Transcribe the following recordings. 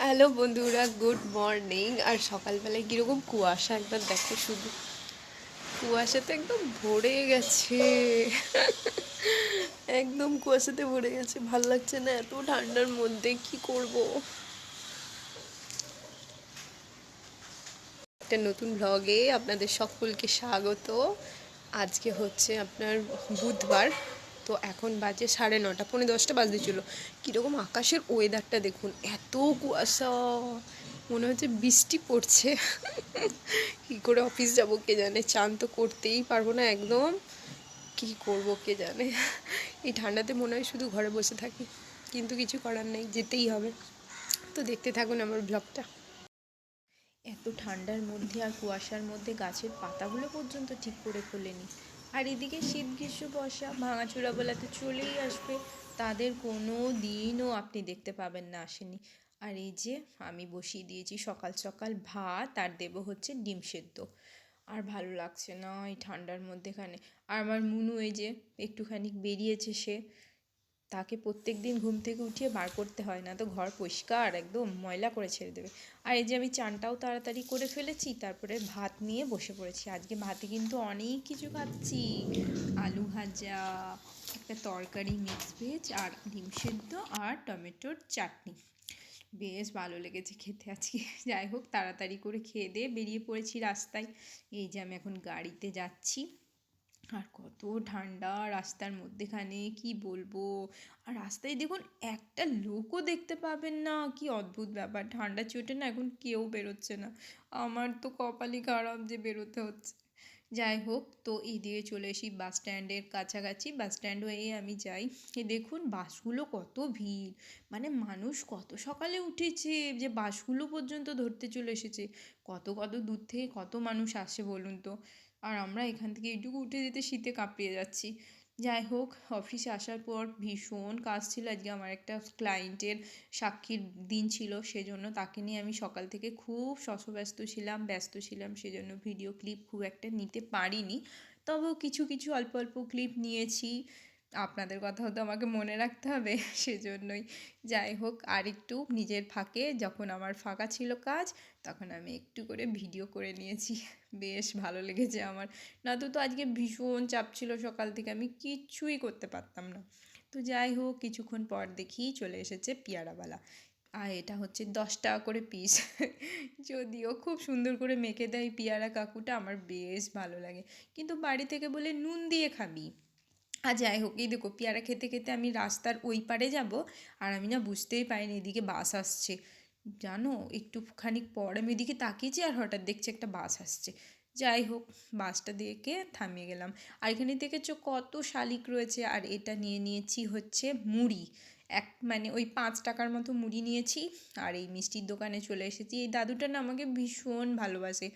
Hello বন্ধুরা, good morning. আর সকালবেলায় কীরকম কুয়াশা, একবার দেখো শুধু। কুয়াশাতে একদম ভরে গেছে। একদম কুয়াশাতে ভরে গেছে। ভালো লাগছে না, এত ঠান্ডার মধ্যে কি করব? একটা নতুন ব্লগে আপনাদের সকলকে স্বাগত। আজকে হচ্ছে আপনার বুধবার। তো এখন বাজে সাড়ে নটা, পৌনে দশটা বাজতে ছিল কীরকম আকাশের ওয়েদারটা দেখুন, এত কুয়াশা। মনে হচ্ছে বৃষ্টি পড়ছে। কী করে অফিস যাব কে জানে? চান তো করতেই পারব না একদম। কি করব কে জানে? এই ঠান্ডাতে মনে হয় শুধু ঘরে বসে থাকি। কিন্তু কিছু করার নেই, যেতেই হবে। তো দেখতে থাকুন আমার ব্লগটা এত ঠান্ডার মধ্যে আর কুয়াশার মধ্যে গাছের পাতাগুলো পর্যন্ত ঠিক করে খোলেনি আর এদিকে শীত গ্রীষ্ম, বর্ষা, ভাঙাচোরা বলা তো চলেই আসবে। তাদের কোনো দিনও আপনি দেখতে পাবেন না আসেনি আর এই যে আমি বসিয়ে দিয়েছি সকাল সকাল ভাত আর দেব হচ্ছে ডিম সেদ্ধ। আর ভালো লাগছে না এই ঠান্ডার মধ্যেখানে। আর আমার মুনু এই যে একটুখানি বেরিয়েছে সে। তাকে প্রত্যেক দিন ঘুম থেকে উঠিয়ে বার করতে হয় না। তো ঘর পরিষ্কার, একদম ময়লা করে ছেড়ে দেবে। আর এই যে আমি চানটাও তাড়াতাড়ি করে ফেলেছি, তারপরে ভাত নিয়ে বসে পড়েছি। আজকে ভাতে কিন্তু অনেক কিছু খাচ্ছি। আলু ভাজা, একটা তরকারি মিক্স ভেজ আর ডিম সেদ্ধ আর টমেটোর চাটনি। বেশ ভালো লেগেছে খেতে আজকে। যাই হোক, তাড়াতাড়ি করে খেয়ে দিয়ে বেরিয়ে পড়েছি রাস্তায়। এই যে আমি এখন গাড়িতে যাচ্ছি। আর কত ঠান্ডা, রাস্তার মধ্যেখানে কি বলব? আর রাস্তায় দেখুন, একটা লোকও দেখতে পাবেন না। কি অদ্ভুত ব্যাপার, ঠান্ডা চোটে না এখন কেউ বেরোচ্ছে না। আমার তো কপালই খারাপ যে বেরোতে হচ্ছে। যাই হোক, তো এদিকে চলে আসি বাস স্ট্যান্ডের কাছাকাছি। বাস স্ট্যান্ড হয়ে আমি যাই। এ দেখুন, বাসগুলো কত ভিড়। মানে মানুষ কত সকালে উঠেছে যে বাসগুলো পর্যন্ত ধরতে চলে এসেছে। কত কত দূর থেকে কত মানুষ আসে বলুন তো? আর আমরা এখান থেকে এইটুকু উঠে যেতে শীতে কাঁপিয়ে যাচ্ছি। যাই হোক, অফিসে আসার পর ভীষণ কাজ ছিল। আজকে আমার একটা ক্লায়েন্টের সাক্ষীর দিন ছিল, সেজন্য তাকে নিয়ে আমি সকাল থেকে খুব শশব্যস্ত ছিলাম, ব্যস্ত ছিলাম, সেজন্য ভিডিও ক্লিপ খুব একটা নিতে পারিনি। তবেও কিছু কিছু অল্প অল্প ক্লিপ নিয়েছি। আপনাদের কথাও তো আমাকে মনে রাখতে হবে, সেজন্যই। যাই হোক, আর একটু নিজের ফাঁকে যখন আমার ফাঁকা ছিল কাজ, তখন আমি একটু করে ভিডিও করে নিয়েছি। বেশ ভালো লেগেছে আমার। না তো তো আজকে ভীষণ চাপ ছিল সকাল থেকে, আমি কিচ্ছুই করতে পারতাম না। তো যাই হোক, কিছুক্ষণ পর দেখি চলে এসেছে পিয়ারাওয়ালা। আর এটা হচ্ছে দশ টাকা করে পিস যদিও খুব সুন্দর করে মেখে দেয় পিয়ারা কাকুটা, আমার বেশ ভালো লাগে। কিন্তু বাড়ি থেকে বলে নুন দিয়ে খাবি। আর যাই হোক, এই দেখো পেয়ারা খেতে খেতে আমি রাস্তার ওই পারে যাব আর আমি না বুঝতেই পারিনি এদিকে বাস আসছে। জানো একটুখানি পর আমি এদিকে তাকিয়েছি আর হঠাৎ দেখছি একটা বাস আসছে। যাই হোক, বাসটা দেখে থামিয়ে গেলাম। আর এখানে দেখেছ কত শালিক রয়েছে আর এটা নিয়ে নিয়েছি হচ্ছে মুড়ি। এক মানে ওই পাঁচ টাকার মতো মুড়ি নিয়েছি আর এই মিষ্টির দোকানে চলে এসেছি। এই দাদুটা না আমাকে ভীষণ ভালোবাসে।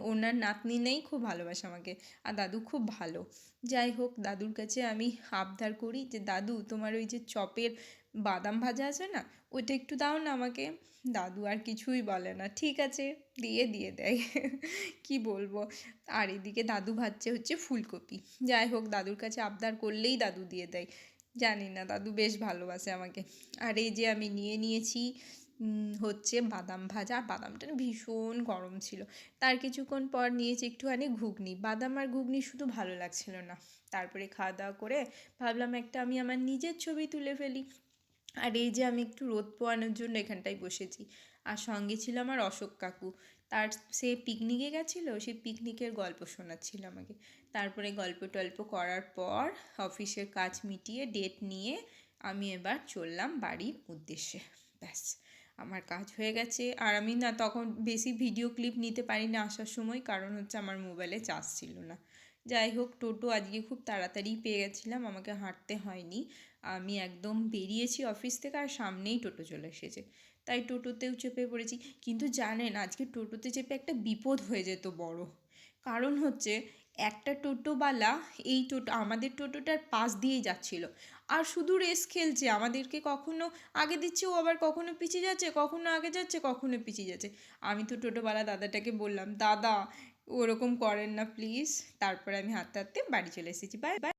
ওনার নাতনি নেই, খুব ভালোবাসে আমাকে। আর দাদু খুব ভালো। যাই হোক, দাদুর কাছে আমি আবদার করি যে, দাদু, তোমার ওই যে চপের বাদাম ভাজা আছে না, ওইটা একটু দাও না আমাকে। দাদু আর কিছুই বলে না। ঠিক আছে, দিয়ে দিয়ে দেয়। কি বলব? আর এদিকে দাদু ভাজছে হচ্ছে ফুলকপি। যাই হোক, দাদুর কাছে আবদার করলেই দাদু দিয়ে দেয়। জানি না, দাদু বেশ ভালোবাসে আমাকে। আর এই যে আমি নিয়ে নিয়েছি হচ্ছে বাদাম ভাজা। আর বাদামটা ভীষণ গরম ছিল। তার কিছুক্ষণ পর নিয়েছি একটুখানি ঘুগনি। বাদাম আর ঘুগনি শুধু ভালো লাগছিল না। তারপরে খাওয়া দাওয়া করে ভাবলাম একটা আমি আমার নিজের ছবি তুলে ফেলি। আর এই যে আমি একটু রোদ পোয়ানোর জন্য এখানটায় বসেছি। আর সঙ্গে ছিল আমার অশোক কাকু। তার সে পিকনিকে গেছিল, সে পিকনিকের গল্প শোনাচ্ছিল আমাকে। তারপরে গল্প টল্প করার পর অফিসের কাজ মিটিয়ে ডেট নিয়ে আমি এবার চললাম বাড়ির উদ্দেশ্যে। ব্যাস, আমার কাজ হয়ে গেছে। আর আমি না তখন বেশি ভিডিও ক্লিপ নিতে পারি না আসার সময়, কারণ হচ্ছে আমার মোবাইলে চার্জ ছিল না। যাই হোক, টোটো আজকে খুব তাড়াতাড়ি পেয়ে গেছিলাম, আমাকে হাঁটতে হয়নি। আমি একদম বেরিয়েছি অফিস থেকে আর সামনেই টোটো চলে এসেছে। তাই টোটোতেও চেপে পড়েছি। কিন্তু জানেন, আজকে টোটোতে চেপে একটা বিপদ হয়ে যেত বড়। কারণ হচ্ছে, একটা টোটোওয়ালা এই টোটো, আমাদের টোটোটার পাশ দিয়েই যাচ্ছিল। আর শুধু রেস খেলছে, আমাদেরকে কখনো আগে দিচ্ছে, ও আবার কখনো পিছিয়ে যাচ্ছে, কখনো আগে যাচ্ছে, কখনো পিছিয়ে যাচ্ছে। আমি তো টোটোওয়ালা দাদাটাকে বললাম, দাদা, ওরকম করেন না প্লিজ তারপরে আমি হাঁটতে হাঁটতে বাড়ি চলে এসেছি। Bye bye